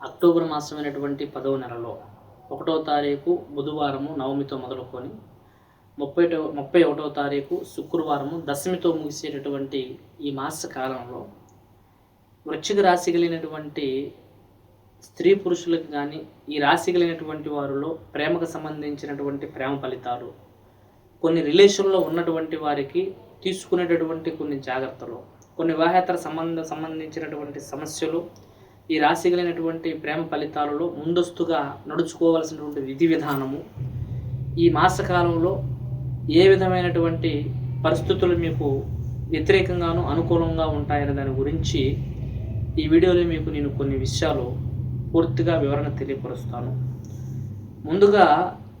October మాసమైనటువంటి పదవ నెలలో ఒకటో తారీఖు బుధవారము నవమితో మొదలుకొని ముప్పై ముప్పై ఒకటో తారీఖు శుక్రవారము దశమితో ముగిసేటటువంటి ఈ మాస కాలంలో వృశ్చిక రాశి కలిగినటువంటి స్త్రీ పురుషులకు కానీ ఈ రాశి కలిగినటువంటి వారిలో ప్రేమకు సంబంధించినటువంటి ప్రేమ ఫలితాలు కొన్ని రిలేషన్లో ఉన్నటువంటి వారికి తీసుకునేటటువంటి కొన్ని జాగ్రత్తలు కొన్ని వివాహేతర సంబంధ సంబంధించినటువంటి సమస్యలు ఈ రాశి కలిగినటువంటి ప్రేమ ఫలితాలలో ముందస్తుగా నడుచుకోవాల్సినటువంటి విధి విధానము ఈ మాసకాలంలో ఏ విధమైనటువంటి పరిస్థితులు మీకు వ్యతిరేకంగాను అనుకూలంగా ఉంటాయనే దాని గురించి ఈ వీడియోలో మీకు నేను కొన్ని విషయాలు పూర్తిగా వివరణ తెలియపరుస్తాను. ముందుగా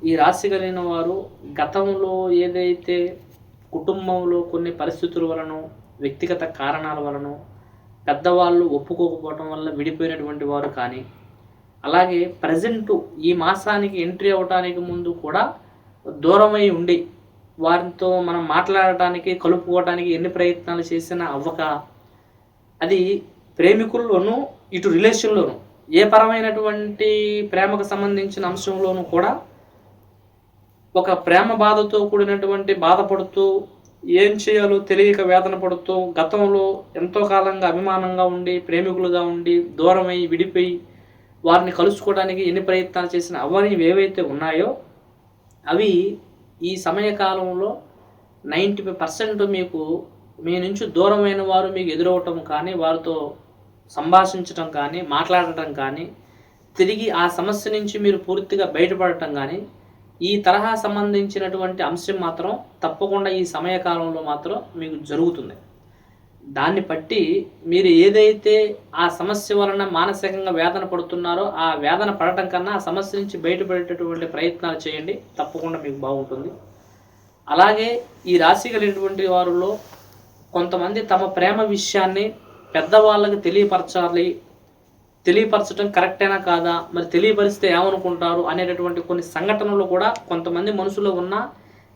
ఈ రాశి కలిగిన వారు గతంలో ఏదైతే కుటుంబంలో కొన్ని పరిస్థితుల వలన వ్యక్తిగత కారణాల వలన పెద్దవాళ్ళు ఒప్పుకోకపోవటం వల్ల విడిపోయినటువంటి వారు కానీ అలాగే ప్రజెంట్ ఈ మాసానికి ఎంట్రీ అవ్వడానికి ముందు కూడా దూరమై ఉండి వారితో మనం మాట్లాడటానికి కలుపుకోవడానికి ఎన్ని ప్రయత్నాలు చేసినా అవ్వక అది ప్రేమికుల్లోనూ ఇటు రిలేషన్లోనూ ఏ పరమైనటువంటి ప్రేమకు సంబంధించిన అంశంలోనూ కూడా ఒక ప్రేమ బాధతో కూడినటువంటి బాధపడుతూ ఏం చేయాలో తెలియక వేదన పడుతూ గతంలో ఎంతో కాలంగా అభిమానంగా ఉండి ప్రేమికులుగా ఉండి దూరమై విడిపోయి వారిని కలుసుకోవడానికి ఎన్ని ప్రయత్నాలు చేసినా అవన్నీ ఏవైతే ఉన్నాయో అవి ఈ సమయకాలంలో నైంటీ ఫైవ్ పర్సెంట్ మీకు మీ నుంచి దూరమైన వారు మీకు ఎదురవటం కానీ వారితో సంభాషించటం కానీ మాట్లాడటం కానీ తిరిగి ఆ సమస్య నుంచి మీరు పూర్తిగా బయటపడటం కానీ ఈ తరహా సంబంధించినటువంటి అంశం మాత్రం తప్పకుండా ఈ సమయకాలంలో మాత్రం మీకు జరుగుతుంది. దాన్ని బట్టి మీరు ఏదైతే ఆ సమస్య వలన మానసికంగా వేదన పడుతున్నారో ఆ వేదన పడటం కన్నా ఆ సమస్య నుంచి బయటపడేటటువంటి ప్రయత్నాలు చేయండి. తప్పకుండా మీకు బాగుంటుంది. అలాగే ఈ రాశి కలిగినటువంటి వారిలో కొంతమంది తమ ప్రేమ విషయాన్ని పెద్దవాళ్ళకి తెలియపరచాలి తెలియపరచడం కరెక్టేనా కాదా? మరి తెలియపరిస్తే ఏమనుకుంటారు? అనేటటువంటి కొన్ని సంఘటనలు కూడా కొంతమంది మనసులో ఉన్న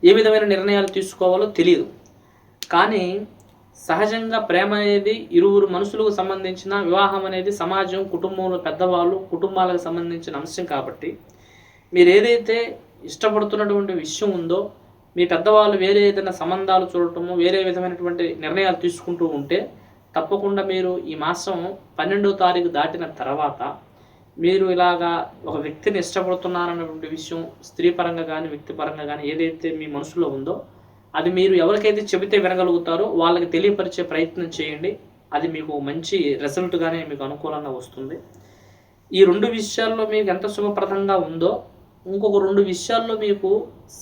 ఏ విధమైన నిర్ణయాలు తీసుకోవాలో తెలియదు. కానీ సహజంగా ప్రేమ అనేది ఇరువురు మనుషులకు సంబంధించిన వివాహం అనేది సమాజం కుటుంబంలో పెద్దవాళ్ళు కుటుంబాలకు సంబంధించిన అంశం కాబట్టి మీరు ఏదైతే ఇష్టపడుతున్నటువంటి విషయం ఉందో మీ పెద్దవాళ్ళు వేరే ఏదైనా సంబంధాలు చూడటము వేరే విధమైనటువంటి నిర్ణయాలు తీసుకుంటూ ఉంటే తప్పకుండా మీరు ఈ మాసం పన్నెండో తారీఖు దాటిన తర్వాత మీరు ఇలాగా ఒక వ్యక్తిని ఇష్టపడుతున్నారన్నటువంటి విషయం స్త్రీ పరంగా కానీ వ్యక్తి పరంగా కానీ ఏదైతే మీ మనసులో ఉందో అది మీరు ఎవరికైతే చెబితే వినగలుగుతారో వాళ్ళకి తెలియపరిచే ప్రయత్నం చేయండి. అది మీకు మంచి రిజల్ట్గానే మీకు అనుకూలంగా వస్తుంది. ఈ రెండు విషయాల్లో మీకు ఎంత శుభప్రదంగా ఉందో ఇంకొక రెండు విషయాల్లో మీకు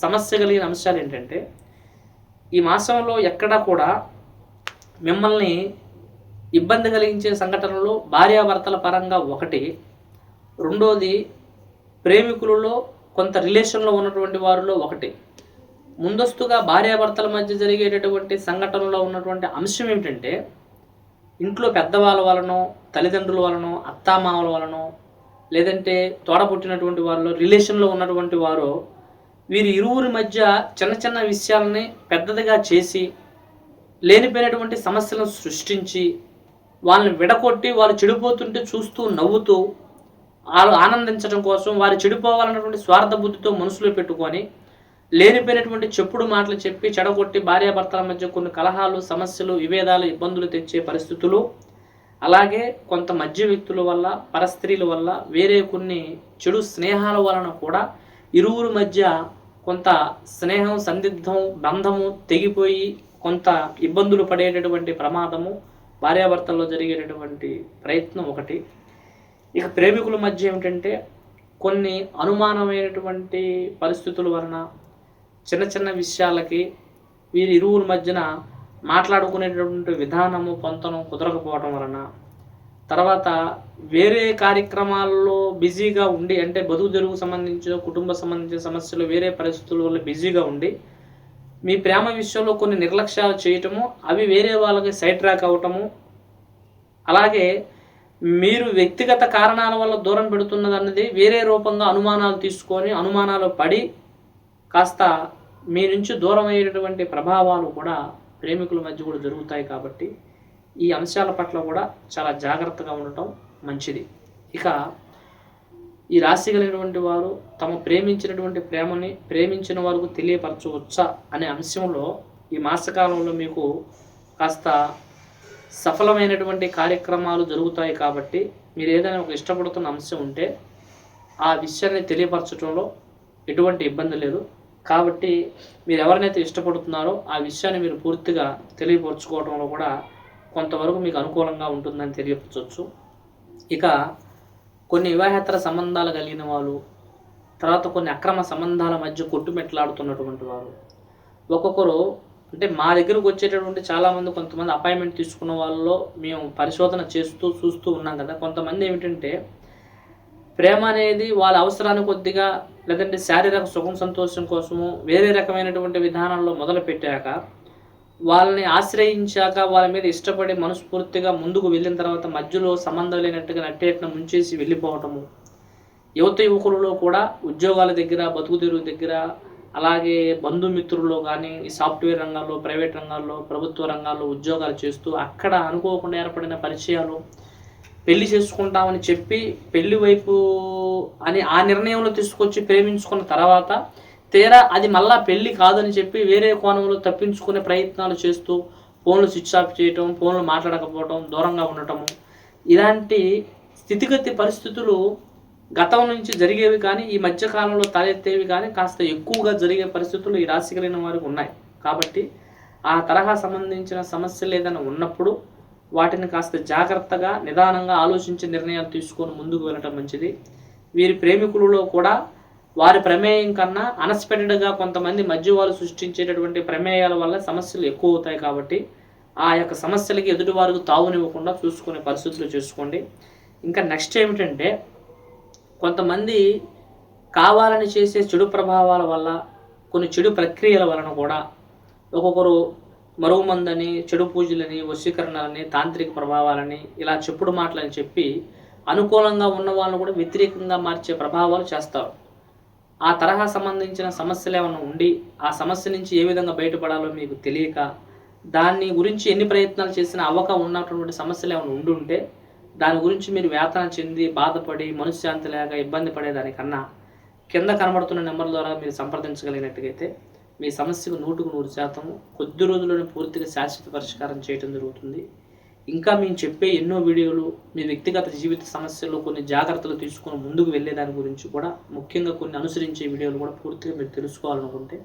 సమస్య కలిగిన అంశాలు ఏంటంటే ఈ మాసంలో ఎక్కడా కూడా మిమ్మల్ని ఇబ్బంది కలిగించే సంఘటనలు భార్యాభర్తల పరంగా ఒకటి. రెండోది ప్రేమికులలో కొంత రిలేషన్లో ఉన్నటువంటి వారిలో ఒకటి. ముందస్తుగా భార్యాభర్తల మధ్య జరిగేటటువంటి సంఘటనలో ఉన్నటువంటి అంశం ఏమిటంటే ఇంట్లో పెద్దవాళ్ళ వలనో తల్లిదండ్రుల వలనో అత్తామామల వలనో లేదంటే తోడ పుట్టినటువంటి వారిలో రిలేషన్లో ఉన్నటువంటి వారు వీరి ఇరువురి మధ్య చిన్న చిన్న విషయాలని పెద్దదిగా చేసి లేనిపోయినటువంటి సమస్యలను సృష్టించి వాళ్ళని విడగొట్టి వాళ్ళు చెడిపోతుంటే చూస్తూ నవ్వుతూ వాళ్ళు ఆనందించడం కోసం వారు చెడిపోవాలన్నటువంటి స్వార్థ బుద్ధితో మనసులో పెట్టుకొని లేనిపోయినటువంటి చెప్పుడు మాటలు చెప్పి చెడగొట్టి భార్యాభర్తల మధ్య కొన్ని కలహాలు సమస్యలు విభేదాలు ఇబ్బందులు తెచ్చే పరిస్థితులు. అలాగే కొంత మధ్య వ్యక్తుల వల్ల పరస్త్రీల వల్ల వేరే కొన్ని చెడు స్నేహాల వలన కూడా ఇరువురు మధ్య కొంత స్నేహం సందిగ్ధం బంధము తెగిపోయి కొంత ఇబ్బందులు పడేటటువంటి ప్రమాదము భార్యాభర్తల్లో జరిగేటటువంటి ప్రయత్నం ఒకటి. ఇక ప్రేమికుల మధ్య ఏమిటంటే కొన్ని అనుమానమైనటువంటి పరిస్థితుల వలన చిన్న చిన్న విషయాలకి వీరి ఇరువుల మధ్యన మాట్లాడుకునేటటువంటి విధానము పొంతనం కుదరకపోవడం వలన తర్వాత వేరే కార్యక్రమాల్లో బిజీగా ఉండి అంటే బదువు జరుగు సంబంధించిన కుటుంబ సంబంధించిన సమస్యలు వేరే పరిస్థితుల వల్ల బిజీగా ఉండి మీ ప్రేమ విషయంలో కొన్ని నిర్లక్ష్యాలు చేయటము అవి వేరే వాళ్ళకి సైడ్ ట్రాక్ అవ్వటము అలాగే మీరు వ్యక్తిగత కారణాల వల్ల దూరం పెడుతున్నది అన్నది వేరే రూపంగా అనుమానాలు తీసుకొని అనుమానాలు పడి కాస్త మీ నుంచి దూరం అయ్యేటటువంటి ప్రభావాలు కూడా ప్రేమికుల మధ్య కూడా జరుగుతాయి కాబట్టి ఈ అంశాల పట్ల కూడా చాలా జాగ్రత్తగా ఉండటం మంచిది. ఇక ఈ రాశి కలిగినటువంటి వారు తమ ప్రేమించినటువంటి ప్రేమని ప్రేమించిన వారికి తెలియపరచవచ్చా అనే అంశంలో ఈ మాసకాలంలో మీకు కాస్త సఫలమైనటువంటి కార్యక్రమాలు జరుగుతాయి కాబట్టి మీరు ఏదైనా ఒక ఇష్టపడుతున్న అంశం ఉంటే ఆ విషయాన్ని తెలియపరచడంలో ఎటువంటి ఇబ్బంది లేదు. కాబట్టి మీరు ఎవరినైతే ఇష్టపడుతున్నారో ఆ విషయాన్ని మీరు పూర్తిగా తెలియపరచుకోవడంలో కూడా కొంతవరకు మీకు అనుకూలంగా ఉంటుందని తెలియపరచవచ్చు. ఇక కొన్ని వివాహేతర సంబంధాలు కలిగిన వాళ్ళు తర్వాత కొన్ని అక్రమ సంబంధాల మధ్య కొట్టుమెట్లాడుతున్నటువంటి వారు. ఒక్కొక్కరు అంటే మా దగ్గరకు వచ్చేటటువంటి చాలామంది కొంతమంది అపాయింట్మెంట్ తీసుకున్న వాళ్ళలో మేము పరిశోధన చేస్తూ చూస్తూ ఉన్నాం కదా. కొంతమంది ఏమిటంటే ప్రేమ అనేది వాళ్ళ అవసరాన్ని కొద్దిగా లేదంటే శారీరక సుఖం సంతోషం కోసము వేరే రకమైనటువంటి విధానంలో మొదలు పెట్టాక వాళ్ళని ఆశ్రయించాక వాళ్ళ మీద ఇష్టపడి మనస్ఫూర్తిగా ముందుకు వెళ్ళిన తర్వాత మధ్యలో సంబంధం లేనట్టుగా నట్టేట్న ముంచేసి వెళ్ళిపోవటము. యువత యువకులలో కూడా ఉద్యోగాల దగ్గర బతుకు తెరువు దగ్గర అలాగే బంధుమిత్రుల్లో కానీ ఈ సాఫ్ట్వేర్ రంగాల్లో ప్రైవేట్ రంగాల్లో ప్రభుత్వ రంగాల్లో ఉద్యోగాలు చేస్తూ అక్కడ అనుకోకుండా ఏర్పడిన పరిచయాలు పెళ్ళి చేసుకుంటామని చెప్పి పెళ్ళి వైపు అని ఆ నిర్ణయంలో తీసుకొచ్చి ప్రేమించుకున్న తర్వాత తీరా అది మళ్ళా పెళ్ళి కాదని చెప్పి వేరే కోణంలో తప్పించుకునే ప్రయత్నాలు చేస్తూ ఫోన్లు స్విచ్ ఆఫ్ చేయటం ఫోన్లు మాట్లాడకపోవటం దూరంగా ఉండటము. ఇలాంటి స్థితిగతి పరిస్థితులు గతం నుంచి జరిగేవి కానీ ఈ మధ్య కాలంలో తలెత్తేవి కానీ కాస్త ఎక్కువగా జరిగే పరిస్థితులు ఈ రాశి కలిగిన వారికి ఉన్నాయి. కాబట్టి ఆ తరహా సంబంధించిన సమస్యలు ఏదైనా ఉన్నప్పుడు వాటిని కాస్త జాగ్రత్తగా నిదానంగా ఆలోచించి నిర్ణయాలు తీసుకొని ముందుకు వెళ్ళటం మంచిది. వీరి ప్రేమికులలో కూడా వారి ప్రమేయం కన్నా అన్ఎక్స్పెక్టెడ్గా కొంతమంది మధ్య సృష్టించేటటువంటి ప్రమేయాల వల్ల సమస్యలు ఎక్కువ అవుతాయి కాబట్టి ఆ యొక్క సమస్యలకి ఎదుటివారికి తావునివ్వకుండా చూసుకునే పరిస్థితులు చూసుకోండి. ఇంకా నెక్స్ట్ ఏమిటంటే కొంతమంది కావాలని చేసే చెడు ప్రభావాల వల్ల కొన్ని చెడు ప్రక్రియల వలన కూడా ఒక్కొక్కరు మరుగుమందని చెడు పూజలని వశీకరణలని తాంత్రిక ప్రభావాలని ఇలా చెప్పుడు మాటలని చెప్పి అనుకూలంగా ఉన్న వాళ్ళని కూడా వ్యతిరేకంగా మార్చే ప్రభావాలు చేస్తారు. ఆ తరహా సంబంధించిన సమస్యలు ఏమైనా ఉండి ఆ సమస్య నుంచి ఏ విధంగా బయటపడాలో మీకు తెలియక దాన్ని గురించి ఎన్ని ప్రయత్నాలు చేసినా అవ్వక ఉన్నటువంటి సమస్యలు ఏమైనా ఉండుంటే ఉంటే దాని గురించి మీరు వేతన చెంది బాధపడి మనశ్శాంతి లేక ఇబ్బంది పడేదానికన్నా కింద కనబడుతున్న నెంబర్ ద్వారా మీరు సంప్రదించగలిగినట్టుగైతే మీ సమస్యకు నూటుకు నూరు శాతం కొద్ది రోజుల్లోనే పూర్తిగా శాశ్వత పరిష్కారం చేయడం జరుగుతుంది. ఇంకా మేము చెప్పే ఎన్నో వీడియోలు మీ వ్యక్తిగత జీవిత సమస్యల్లో కొన్ని జాగ్రత్తలు తీసుకొని ముందుకు వెళ్ళే దాని గురించి కూడా ముఖ్యంగా కొన్ని అనుసరించే వీడియోలు కూడా పూర్తిగా మీరు తెలుసుకోవాలనుకుంటే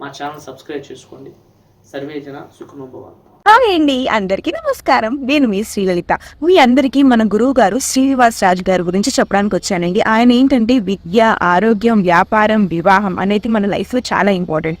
మా ఛానల్ సబ్స్క్రైబ్ చేసుకోండి. సర్వేజన జన హాయ్ అండి అందరికీ నమస్కారం. నేను మీ శ్రీలలిత. మీ అందరికీ మన గురువు గారు శ్రీనివాస్ రాజు గారి గురించి చెప్పడానికి వచ్చానండి. ఆయన ఏంటంటే విద్య ఆరోగ్యం వ్యాపారం వివాహం అనేది మన లైఫ్లో చాలా ఇంపార్టెంట్.